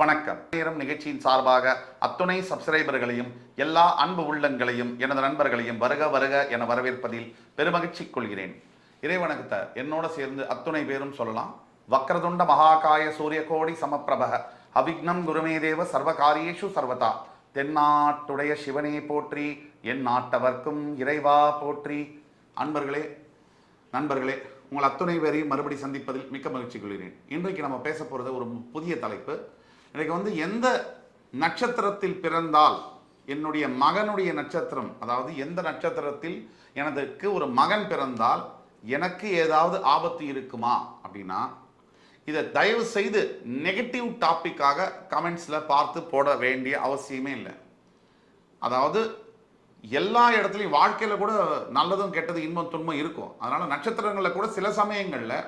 வணக்கம். நேரம் நிகழ்ச்சியின் சார்பாக அத்துணை சப்ஸ்கிரைபர்களையும் எல்லா அன்பு உள்ளங்களையும் எனது நண்பர்களையும் வருக வருக என வரவேற்பதில் பெருமகிழ்ச்சி கொள்கிறேன். இறைவணக்கத்தை என்னோட சேர்ந்து அத்துணை பேரும் சொல்லலாம். வக்ரதுண்ட மகாகாய சூரியகோடி சமப்பிரபக அவிக்னம் குருமே தேவ சர்வகாரியேஷு சர்வதா தென்னாட்டுடைய சிவனே போற்றி என் நாட்டவர்க்கும் இறைவா போற்றி. அன்பர்களே நண்பர்களே உங்கள் அத்துணை பேரையும் மறுபடி சந்திப்பதில் மிக்க மகிழ்ச்சி கொள்கிறேன். இன்றைக்கு நம்ம பேச போகிறது ஒரு புதிய தலைப்பு. எனக்கு வந்து எந்த நட்சத்திரத்தில் பிறந்தால் என்னுடைய மகனுடைய நட்சத்திரம் அதாவது எந்த நட்சத்திரத்தில் எனதுக்கு ஒரு மகன் பிறந்தால் எனக்கு ஏதாவது ஆபத்து இருக்குமா அப்படின்னா இதை தயவு செய்து நெகட்டிவ் டாப்பிக்காக கமெண்ட்ஸில் பார்த்து போட வேண்டிய அவசியமே இல்லை. அதாவது எல்லா இடத்துலையும் வாழ்க்கையில் கூட நல்லதும் கெட்டது இன்பம் துன்பம் இருக்கும். அதனால் நட்சத்திரங்களில் கூட சில சமயங்களில்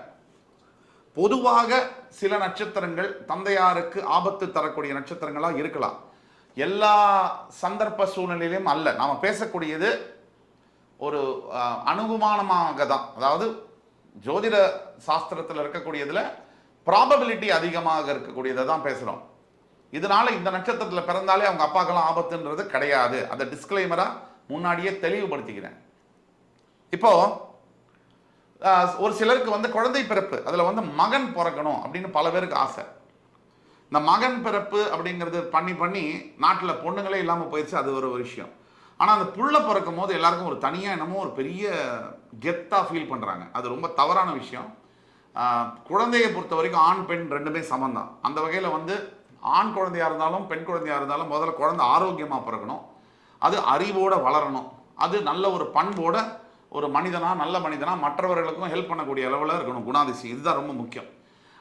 பொதுவாக சில நட்சத்திரங்கள் தந்தையாருக்கு ஆபத்து தரக்கூடிய நட்சத்திரங்களாக இருக்கலாம். எல்லா சந்தர்ப்ப சூழ்நிலையிலும் அல்ல. நாம் பேசக்கூடியது ஒரு அனுகுமானமாக தான் அதாவது ஜோதிட சாஸ்திரத்தில் இருக்கக்கூடியதில் ப்ராபபிலிட்டி அதிகமாக இருக்கக்கூடியதை தான் பேசுகிறோம் இதனால இந்த நட்சத்திரத்தில் பிறந்தாலே அவங்க அப்பாக்கெல்லாம் ஆபத்துன்றது கிடையாது. அதை டிஸ்க்ளைமராக முன்னாடியே தெளிவுபடுத்திக்கிறேன். இப்போது ஒரு சிலருக்கு வந்து குழந்தை பிறப்பு அதில் வந்து மகன் பிறக்கணும் அப்படின்னு பல பேருக்கு ஆசை. இந்த மகன் பிறப்பு அப்படிங்கிறது பண்ணி பண்ணி நாட்டில் பொண்ணுங்களே இல்லாமல் போயிடுச்சு அது ஒரு விஷயம். ஆனால் அந்த புள்ள பிறக்கும் போது எல்லாருக்கும் ஒரு தனியாக என்னமோ ஒரு பெரிய கெத்தாக ஃபீல் பண்ணுறாங்க அது ரொம்ப தவறான விஷயம். குழந்தையை பொறுத்த வரைக்கும் ஆண் பெண் ரெண்டுமே சமந்தான் அந்த வகையில் வந்து ஆண் குழந்தையாக இருந்தாலும் பெண் குழந்தையாக இருந்தாலும் முதல்ல குழந்தை ஆரோக்கியமாக பிறக்கணும். அது அறிவோடு வளரணும். அது நல்ல ஒரு பண்போட ஒரு மனிதனா நல்ல மனிதனா மற்றவர்களுக்கும் ஹெல்ப் பண்ணக்கூடிய அளவில் இருக்கணும். குணாதிசயம் இதுதான் ரொம்ப முக்கியம்.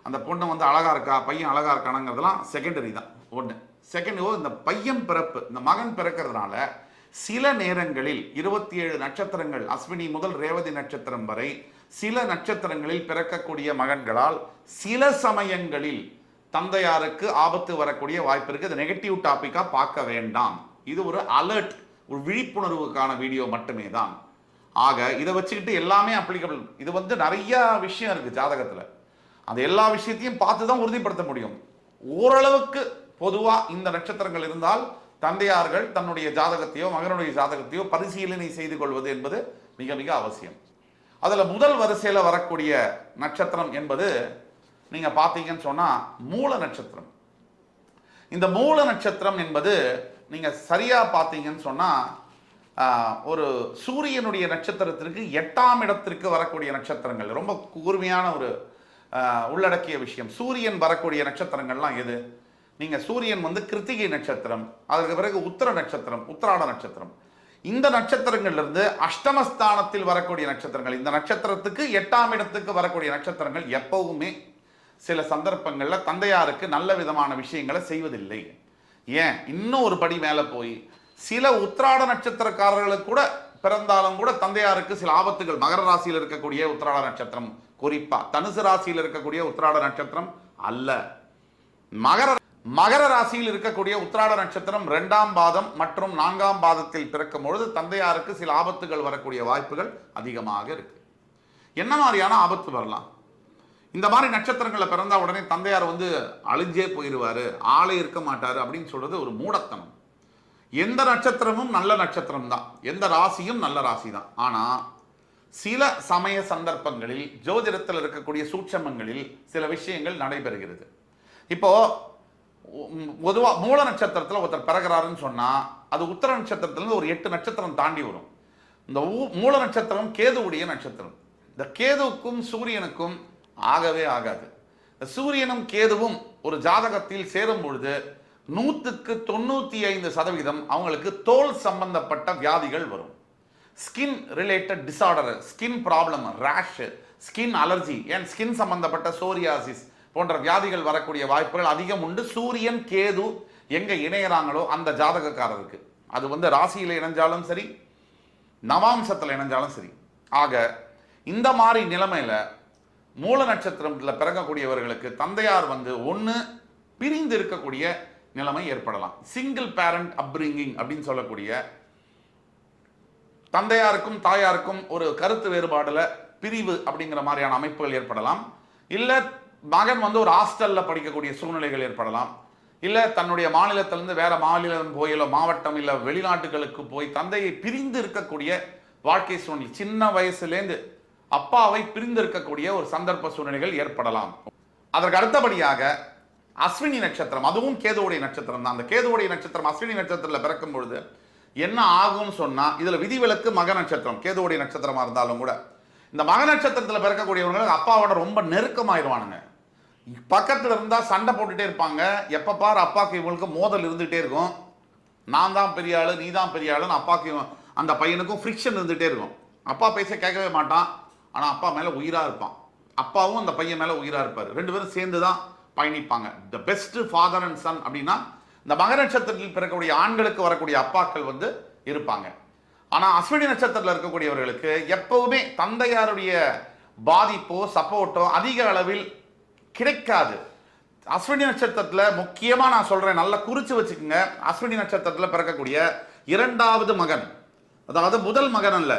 அந்த பொண்ணு வந்து அழகாக இருக்கா பையன் அழகாக இருக்கானுங்கிறதுலாம் செகண்டரி தான். ஒன்று செகண்ட் இந்த பையன் பிறப்பு இந்த மகன் பிறக்கிறதுனால சில நேரங்களில் இருபத்தி ஏழு நட்சத்திரங்கள் அஸ்வினி முதல் ரேவதி நட்சத்திரம் வரை சில நட்சத்திரங்களில் பிறக்கக்கூடிய மகன்களால் சில சமயங்களில் தந்தையாருக்கு ஆபத்து வரக்கூடிய வாய்ப்பு இருக்குது நெகட்டிவ் டாப்பிக்காக பார்க்க வேண்டாம். இது ஒரு அலர்ட் ஒரு விழிப்புணர்வுக்கான வீடியோ மட்டுமே தான் ஆக இதை வச்சுக்கிட்டு எல்லாமே அப்ளிகபிள் இது வந்து நிறைய விஷயம் இருக்குது ஜாதகத்தில். அந்த எல்லா விஷயத்தையும் பார்த்து தான் உறுதிப்படுத்த முடியும். ஓரளவுக்கு பொதுவாக இந்த நட்சத்திரங்கள் இருந்தால் தந்தையார்கள் தன்னுடைய ஜாதகத்தையோ மகனுடைய ஜாதகத்தையோ பரிசீலனை செய்து கொள்வது என்பது மிக மிக அவசியம். அதில் முதல் வரிசையில் வரக்கூடிய நட்சத்திரம் என்பது நீங்கள் பார்த்தீங்கன்னு சொன்னால் மூல நட்சத்திரம். இந்த மூல நட்சத்திரம் என்பது நீங்கள் சரியாக பார்த்தீங்கன்னு சொன்னால் ஒரு சூரியனுடைய நட்சத்திரத்திற்கு எட்டாம் இடத்திற்கு வரக்கூடிய நட்சத்திரங்கள். ரொம்ப கூர்மையான ஒரு உள்ளடக்கிய விஷயம். சூரியன் வரக்கூடிய நட்சத்திரங்கள்லாம் எது? நீங்கள் சூரியன் வந்து கிருத்திகை நட்சத்திரம் அதற்கு பிறகு உத்தர நட்சத்திரம் உத்தராட நட்சத்திரம். இந்த நட்சத்திரங்கள்லேருந்து அஷ்டமஸ்தானத்தில் வரக்கூடிய நட்சத்திரங்கள் இந்த நட்சத்திரத்துக்கு எட்டாம் இடத்துக்கு வரக்கூடிய நட்சத்திரங்கள் எப்பவுமே சில சந்தர்ப்பங்களில் தந்தையாருக்கு நல்ல விதமான விஷயங்களை செய்வதில்லை. ஏன்? இன்னும் ஒரு படி மேலே போய் சில உத்திராட நட்சத்திரக்காரர்களுக்கு கூட பிறந்தாலும் கூட தந்தையாருக்கு சில ஆபத்துகள். மகர ராசியில் இருக்கக்கூடிய உத்திராட நட்சத்திரம் குறிப்பா தனுசு ராசியில் இருக்கக்கூடிய உத்திராட நட்சத்திரம் அல்ல. மகர மகர ராசியில் இருக்கக்கூடிய உத்திராட நட்சத்திரம் இரண்டாம் பாதம் மற்றும் நான்காம் பாதத்தில் பிறக்கும் பொழுது தந்தையாருக்கு சில ஆபத்துகள் வரக்கூடிய வாய்ப்புகள் அதிகமாக இருக்கு. என்ன மாதிரியான ஆபத்து வரலாம்? இந்த மாதிரி நட்சத்திரங்களில் பிறந்த உடனே தந்தையார் வந்து அழிஞ்சே போயிடுவாரு ஆளே இருக்க மாட்டாரு அப்படின்னு சொல்றது ஒரு மூடத்தனம். எந்த நட்சத்திரமும் நல்ல நட்சத்திரம் தான் எந்த ராசியும் நல்ல ராசி தான் ஆனால் சில சமய சந்தர்ப்பங்களில் ஜோதிடத்தில் இருக்கக்கூடிய சூட்சமங்களில் சில விஷயங்கள் நடைபெறுகிறது. இப்போ பொதுவாக மூல நட்சத்திரத்தில் ஒருத்தர் பிறகுறாருன்னு சொன்னால் அது உத்தர நட்சத்திரத்துலேருந்து ஒரு எட்டு நட்சத்திரம் தாண்டி வரும். இந்த ஊ- மூல நட்சத்திரம் கேதுவுடைய நட்சத்திரம். இந்த கேதுவுக்கும் சூரியனுக்கும் ஆகவே ஆகாது. சூரியனும் கேதுவும் ஒரு ஜாதகத்தில் சேரும் பொழுது நூற்றுக்கு தொண்ணூற்றி ஐந்து சதவீதம் அவங்களுக்கு தோல் சம்பந்தப்பட்ட வியாதிகள் வரும். Skin related disorder skin problem rash skin allergy ஏன் ஸ்கின் சம்பந்தப்பட்ட சோரியாசிஸ் போன்ற வியாதிகள் வரக்கூடிய வாய்ப்புகள் அதிகம் உண்டு. சூரியன் கேது எங்கே இணையறாங்களோ அந்த ஜாதகக்காரருக்கு. அது வந்து ராசியில் இணைஞ்சாலும் சரி நவாம்சத்தில் இணைஞ்சாலும் சரி. ஆக இந்த மாதிரி நிலைமையில் மூல நட்சத்திரத்தில் பிறக்கக்கூடியவர்களுக்கு தந்தையார் வந்து ஒன்று பிரிந்து இருக்கக்கூடிய நிலைமை ஏற்படலாம். சிங்கிள் பேரண்ட் அப்ரிங்கிங் அப்படின்னு சொல்லக்கூடிய தந்தையாருக்கும் தாயாருக்கும் ஒரு கருத்து வேறுபாடுல பிரிவு அப்படிங்கிற மாதிரியான அமைப்புகள் ஏற்படலாம். இல்லை மகன் வந்து ஒரு ஹாஸ்டல்ல படிக்கக்கூடிய சூழ்நிலைகள் ஏற்படலாம். இல்லை தன்னுடைய மாநிலத்திலேருந்து வேற மாநிலம் போய் மாவட்டம் இல்லை வெளிநாட்டுகளுக்கு போய் தந்தையை பிரிந்து இருக்கக்கூடிய வாழ்க்கை சூழ்நிலை சின்ன வயசுலேருந்து அப்பாவை பிரிந்து இருக்கக்கூடிய ஒரு சந்தர்ப்ப சூழ்நிலைகள் ஏற்படலாம். அதற்கு அடுத்தபடியாக அஸ்வினி நட்சத்திரம் அதுவும் கேதுவுடைய நட்சத்திரம் தான். அந்த கேதுவுடைய நட்சத்திரம் அஸ்வினி நட்சத்திரத்தில் பிறக்கும் பொழுது என்ன ஆகும்னு சொன்னால் இதில் விதிவிலக்கு மக நட்சத்திரம் கேதுவுடைய நட்சத்திரமாக இருந்தாலும் கூட. இந்த மக நட்சத்திரத்தில் பிறக்கக்கூடியவங்களுக்கு அப்பாவோட ரொம்ப நெருக்கமாயிருவானுங்க. பக்கத்தில் இருந்தால் சண்டை போட்டுகிட்டே இருப்பாங்க. எப்போ பார் அப்பாக்கு இவங்களுக்கு மோதல் இருந்துகிட்டே இருக்கும். நான் தான் பெரிய ஆள் நீ தான் பெரிய ஆளுன்னு அப்பாக்கு அந்த பையனுக்கும் ஃப்ரிக்ஷன் இருந்துகிட்டே இருக்கும். அப்பா பேச கேட்கவே மாட்டான். ஆனால் அப்பா மேலே உயிராக இருப்பான். அப்பாவும் அந்த பையன் மேலே உயிராக இருப்பார். ரெண்டு பேரும் சேர்ந்து தான் பயணிப்பாங்க. The best father and son அப்படின்னா இந்த மக நட்சத்திரத்தில் பிறக்கக்கூடிய ஆண்களுக்கு வரக்கூடிய அப்பாக்கள் வந்து இருப்பாங்க. ஆனால் அஸ்வினி நட்சத்திரத்தில் இருக்கக்கூடியவர்களுக்கு எப்பவுமே தந்தையாருடைய பாதிப்போ சப்போர்ட்டோ அதிக அளவில் கிடைக்காது. அஸ்வினி நட்சத்திரத்தில் முக்கியமாக நான் சொல்கிறேன் நல்லா குறித்து வச்சுக்கோங்க. அஸ்வினி நட்சத்திரத்தில் பிறக்கக்கூடிய இரண்டாவது மகன் அதாவது முதல் மகன் அல்ல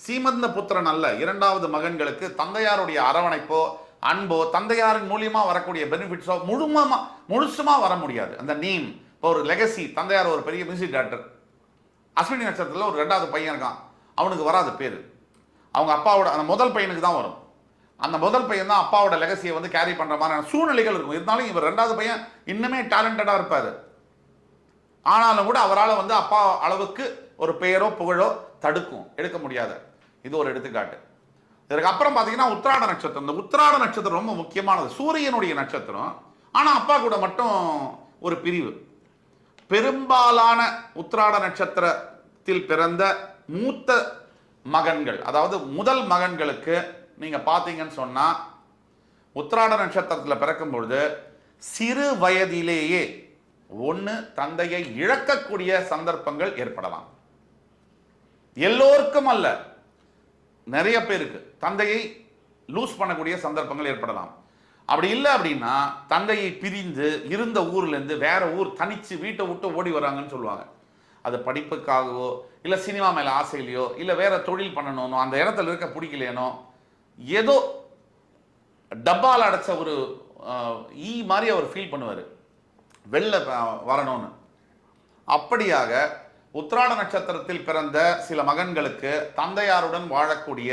சீமந்த புத்திரன் அல்ல இரண்டாவது மகன்களுக்கு தந்தையாருடைய அரவணைப்போ அன்போ தந்தையாரின் மூலியமா வரக்கூடிய பெனிஃபிட்ஸோ முழுமமாக முழுசுமா வர முடியாது. அந்த நீம் இப்போ ஒரு லெகசி தந்தையார் ஒரு பெரிய மியூசிக் டேரக்டர் அஸ்வினி நட்சத்திரத்தில் ஒரு ரெண்டாவது பையன் இருக்கான். அவனுக்கு வராது பேர். அவங்க அப்பாவோட அந்த முதல் பையனுக்கு தான் வரும். அந்த முதல் பையன் தான் அப்பாவோட லெகசியை வந்து கேரி பண்ணுற மாதிரியான சூழ்நிலைகள் இருக்கும். இருந்தாலும் இவர் ரெண்டாவது பையன் இன்னுமே டேலண்டடாக இருப்பார். ஆனாலும் கூட அவரால் வந்து அப்பா அளவுக்கு ஒரு பெயரோ புகழோ தடுக்கும். எடுக்க முடியாது. இது ஒரு எடுத்துக்காட்டு. இதற்கு அப்புறம் பார்த்தீங்கன்னா உத்திராட நட்சத்திரம். இந்த உத்திராட நட்சத்திரம் ரொம்ப முக்கியமானது. சூரியனுடைய நட்சத்திரம். ஆனால் அப்பா கூட மட்டும் ஒரு பிரிவு. பெரும்பாலான உத்திராட நட்சத்திரத்தில் பிறந்த மூத்த மகன்கள் அதாவது முதல் மகன்களுக்கு நீங்கள் பார்த்தீங்கன்னு சொன்னால் உத்திராட நட்சத்திரத்தில் பிறக்கும் பொழுது சிறு வயதிலேயே ஒன்று தந்தையை இழக்கக்கூடிய சந்தர்ப்பங்கள் ஏற்படலாம். எல்லோருக்கும் அல்ல. நிறைய பேருக்கு தந்தையை லூஸ் பண்ணக்கூடிய சந்தர்ப்பங்கள் ஏற்படலாம். அப்படி இல்லை அப்படின்னா தந்தையை பிரிந்து இருந்த ஊர்லேருந்து வேற ஊர் தனித்து வீட்டை விட்டு ஓடி வராங்கன்னு சொல்லுவாங்க. அது படிப்புக்காகவோ இல்லை சினிமா மேலே ஆசையிலையோ இல்லை வேற தொழில் பண்ணணும்னோ அந்த இடத்துல இருக்க பிடிக்கலையனோ ஏதோ டப்பால் அடைச்ச ஒரு ஈ மாதிரி அவர் ஃபீல் பண்ணுவார். வெளில வரணும்னு. அப்படியாக உத்ராட நட்சத்திரத்தில் பிறந்த சில மகன்களுக்கு தந்தையாருடன் வாழக்கூடிய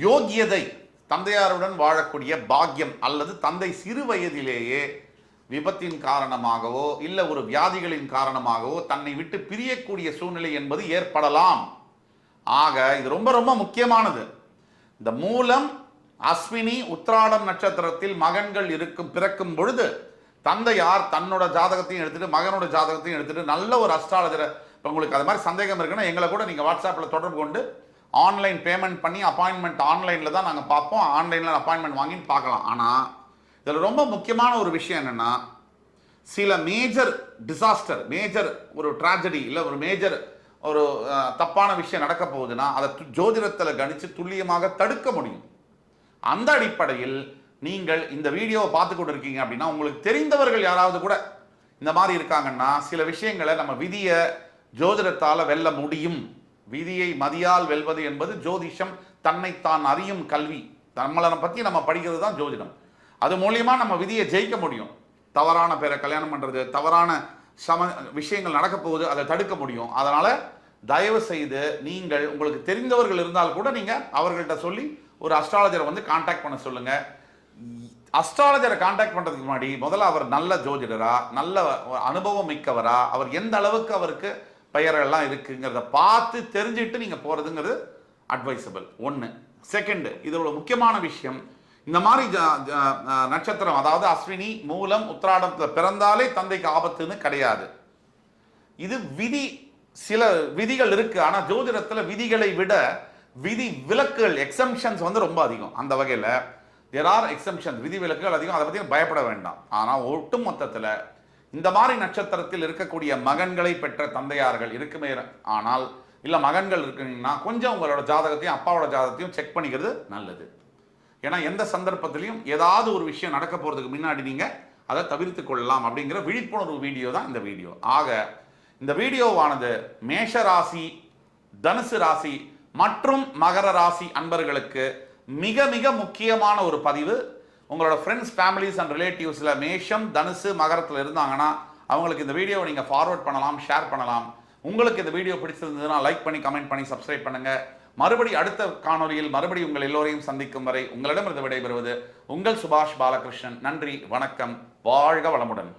யோகியதை தந்தையாருடன் வாழக்கூடிய பாக்கியம் அல்லது தந்தை சிறு வயதிலேயே விபத்தின் காரணமாகவோ இல்லை ஒரு வியாதிகளின் காரணமாகவோ தன்னை விட்டு பிரியக்கூடிய சூழ்நிலை என்பது ஏற்படலாம். ஆக இது ரொம்ப ரொம்ப முக்கியமானது. இந்த மூலம் அஸ்வினி உத்ராடம் நட்சத்திரத்தில் மகன்கள் இருக்கும் பிறக்கும் பொழுது தந்தையார் தன்னோட ஜாதகத்தையும் எடுத்துட்டு மகனோட ஜாதகத்தையும் எடுத்துட்டு நல்ல ஒரு அஸ்ட்ராலஜரை இப்போ உங்களுக்கு அது மாதிரி சந்தேகம் இருக்குன்னா எங்களை கூட நீங்கள் வாட்ஸ்அப்பில் தொடர்பு கொண்டு ஆன்லைன் பேமெண்ட் பண்ணி அப்பாயின்மெண்ட் ஆன்லைனில் தான் நாங்கள் பார்ப்போம். ஆன்லைனில் அப்பாயின்மெண்ட் வாங்கின்னு பார்க்கலாம். ஆனால் இதில் ரொம்ப முக்கியமான ஒரு விஷயம் என்னென்னா சில மேஜர் டிசாஸ்டர் மேஜர் ஒரு ட்ராஜடி இல்லை ஒரு மேஜர் ஒரு தப்பான விஷயம் நடக்க போகுதுன்னா அதை ஜோதிடத்தில் கணித்து துல்லியமாக தடுக்க முடியும். அந்த அடிப்படையில் நீங்கள் இந்த வீடியோவை பார்த்து கொண்டு இருக்கீங்க அப்படின்னா உங்களுக்கு தெரிந்தவர்கள் யாராவது கூட இந்த மாதிரி இருக்காங்கன்னா சில விஷயங்களை நம்ம விதியை ஜோதிடத்தால் வெல்ல முடியும். விதியை மதியால் வெல்வது என்பது ஜோதிஷம் தன்னைத்தான் அறியும் கல்வி. நம்மளை பற்றி நம்ம படிக்கிறது தான் ஜோதிடம். அது மூலியமாக நம்ம விதியை ஜெயிக்க முடியும். தவறான பேரை கல்யாணம் பண்ணுறது தவறான சம விஷயங்கள் நடக்க போகுது அதை தடுக்க முடியும். அதனால் தயவு செய்து நீங்கள் உங்களுக்கு தெரிந்தவர்கள் இருந்தால் கூட நீங்கள் அவர்கள்ட்ட சொல்லி ஒரு அஸ்ட்ராலஜரை வந்து காண்டாக்ட் பண்ண சொல்லுங்கள் அஸ்ட்ராலஜரை காண்டாக்ட் பண்ணுறதுக்கு முன்னாடி முதல்ல அவர் நல்ல ஜோதிடரா நல்ல அனுபவம் மிக்கவரா அவர் எந்த அளவுக்கு அவருக்கு பெயரெல்லாம் இருக்குங்கிறத பார்த்து தெரிஞ்சுட்டு நீங்கள் போகிறதுங்கிறது அட்வைசபிள் ஒன்று செகண்டு இதோட முக்கியமான விஷயம் இந்த மாதிரி ஜ- நட்சத்திரம் அதாவது அஸ்வினி மூலம் உத்திராடத்தில் பிறந்தாலே தந்தைக்கு ஆபத்துன்னு கிடையாது. இது விதி சில விதிகள் இருக்குது ஆனால் ஜோதிடத்தில் விதிகளை விட விதி விலக்குகள் எக்ஸம்ஷன்ஸ் வந்து ரொம்ப அதிகம். அந்த வகையில் தேர் ஆர் எக்ஸம்ஷன் விதி விலக்குகள் அதிகம் அதை பற்றி பயப்பட வேண்டாம். ஆனால் ஒட்டு மொத்தத்தில் இந்த மாதிரி நட்சத்திரத்தில் இருக்கக்கூடிய மகன்களை பெற்ற தந்தையார்கள் இருக்குமே ஆனால் இல்லை மகன்கள் இருக்குங்கன்னா கொஞ்சம் உங்களோட ஜாதகத்தையும் அப்பாவோட ஜாதகத்தையும் செக் பண்ணிக்கிறது நல்லது. ஏன்னா எந்த சந்தர்ப்பத்திலையும் ஏதாவது ஒரு விஷயம் நடக்க போகிறதுக்கு முன்னாடி நீங்கள் அதை தவிர்த்து கொள்ளலாம் அப்படிங்கிற விழிப்புணர்வு வீடியோ தான் இந்த வீடியோ. ஆக இந்த வீடியோவானது மேஷ ராசி தனுசு ராசி மற்றும் மகர ராசி அன்பர்களுக்கு மிக மிக முக்கியமான ஒரு பதிவு. உங்களோட ஃப்ரெண்ட்ஸ் ஃபேமிலிஸ் அண்ட் ரிலேட்டிவ்ஸில் மேஷம் தனுசு மகரத்தில் இருந்தாங்கன்னா அவங்களுக்கு இந்த வீடியோவை நீங்கள் ஃபார்வர்ட் பண்ணலாம் ஷேர் பண்ணலாம். உங்களுக்கு இந்த வீடியோ பிடிச்சிருந்ததுன்னா லைக் பண்ணி கமெண்ட் பண்ணி சப்ஸ்கிரைப் பண்ணுங்கள் மறுபடி அடுத்த காணொளியில் மறுபடி உங்கள் எல்லோரையும் சந்திக்கும் வரை உங்களிடமிருந்து விடைபெறுவது உங்கள் சுபாஷ் பாலகிருஷ்ணன். நன்றி வணக்கம். வாழ்க வளமுடன்.